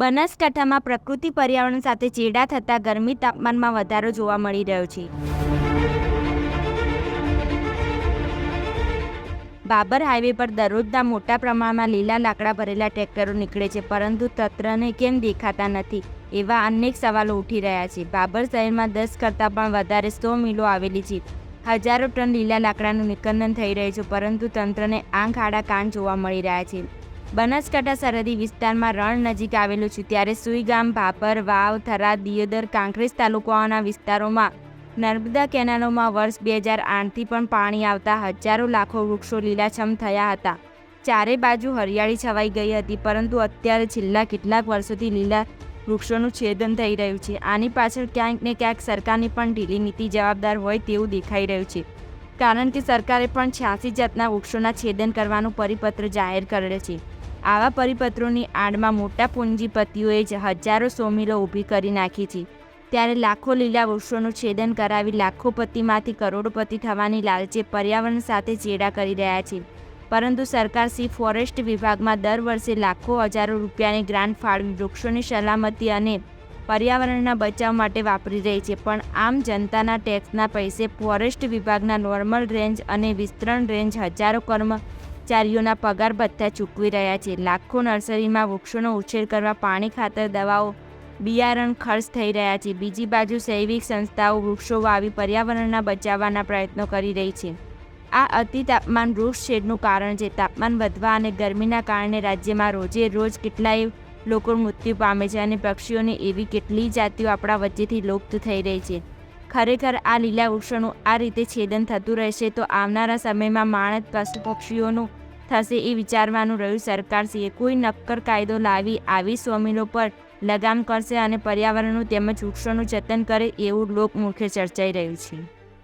બનાસકાંઠામાં પ્રકૃતિ પર્યાવરણ સાથે ચેડા થતાં ગરમી તાપમાનમાં વધારો જોવા મળી રહ્યો છે. બાબર હાઈવે પર દરરોજના મોટા પ્રમાણમાં લીલા લાકડા ભરેલા ટ્રેક્ટરો નીકળે છે, પરંતુ તંત્રને કેમ દેખાતા નથી? એવા અનેક સવાલો ઉઠી રહ્યા છે. બાબર શહેરમાં દસ કરતાં પણ વધારે સો મિલો આવેલી છે. હજારો ટન લીલા લાકડાનું નિકંદન થઈ રહ્યું છે, પરંતુ તંત્રને આંખ, આડા, કાન જોવા મળી રહ્યા છે. બનાસકાંઠા સરહદી વિસ્તારમાં રણ નજીક આવેલું છે, ત્યારે સુઈગામ, ભાપર, વાવ થરાદ દિયોદર, કાંકરેજ તાલુકાઓના વિસ્તારોમાં નર્મદા કેનાલોમાં વર્ષ બે હજાર આઠથી પણ પાણી આવતા હજારો લાખો વૃક્ષો લીલાછમ થયા હતા. ચારે બાજુ હરિયાળી છવાઈ ગઈ હતી, પરંતુ અત્યારે છેલ્લા કેટલાક વર્ષોથી લીલા વૃક્ષોનું છેદન થઈ રહ્યું છે. આની પાછળ ક્યાંક ને ક્યાંક સરકારની પણ ઢીલી નીતિ જવાબદાર હોય તેવું દેખાઈ રહ્યું છે, કારણ કે સરકારે પણ છ્યાસી જાતના વૃક્ષોના છેદન કરવાનું પરિપત્ર જાહેર કરેલ છે. આવા પરિપત્રોની આડમાં મોટા પૂંજીપતિઓએ જ હજારો સોમિલો ઊભી કરી નાખી છે. ત્યારે લાખો લીલા વૃક્ષોનું છેદન કરાવી લાખોપતિમાંથી કરોડોપતિ થવાની લાલચે પર્યાવરણ સાથે ચેડા કરી રહ્યા છે. પરંતુ સરકાર સી ફોરેસ્ટ વિભાગમાં દર વર્ષે લાખો હજારો રૂપિયાની ગ્રાન્ટ ફાળવી વૃક્ષોની સલામતી અને પર્યાવરણના બચાવ માટે વાપરી રહી છે. પણ આમ જનતાના ટેક્સના પૈસે ફોરેસ્ટ વિભાગના નોર્મલ રેન્જ અને વિસ્તરણ રેન્જ હજારો કર્મચારીઓના પગાર ભથ્થા ચૂકવી રહ્યા છે. લાખો નર્સરીમાં વૃક્ષોનો ઉછેર કરવા પાણી ખાતર દવાઓ બિયારણ ખર્ચ થઈ રહ્યા છે. બીજી બાજુ સૈવિક સંસ્થાઓ વૃક્ષો વાવી પર્યાવરણના બચાવવાના પ્રયત્નો કરી રહી છે. આ અતિ તાપમાન વૃક્ષ શેડનું કારણ છે. તાપમાન વધવા અને ગરમીના કારણે રાજ્યમાં રોજે રોજ કેટલાય લોકો મૃત્યુ પામે છે અને પક્ષીઓની એવી કેટલી જાતિઓ આપણા વચ્ચેથી લુપ્ત થઈ રહી છે. ખરેખર આ લીલા વૃક્ષોનું આ રીતે છેદન થતું રહેશે તો આવનારા સમયમાં માણસ, પશુ પક્ષીઓનું થશે એ વિચારવાનું રહ્યું સરકારશ્રીએ. કોઈ નક્કર કાયદો લાવી આવી સ્વામીનો પર લગામ કરશે અને પર્યાવરણનું તેમજ વૃક્ષોનું જતન કરે એવું લોકમુખે ચર્ચાઈ રહ્યું છે.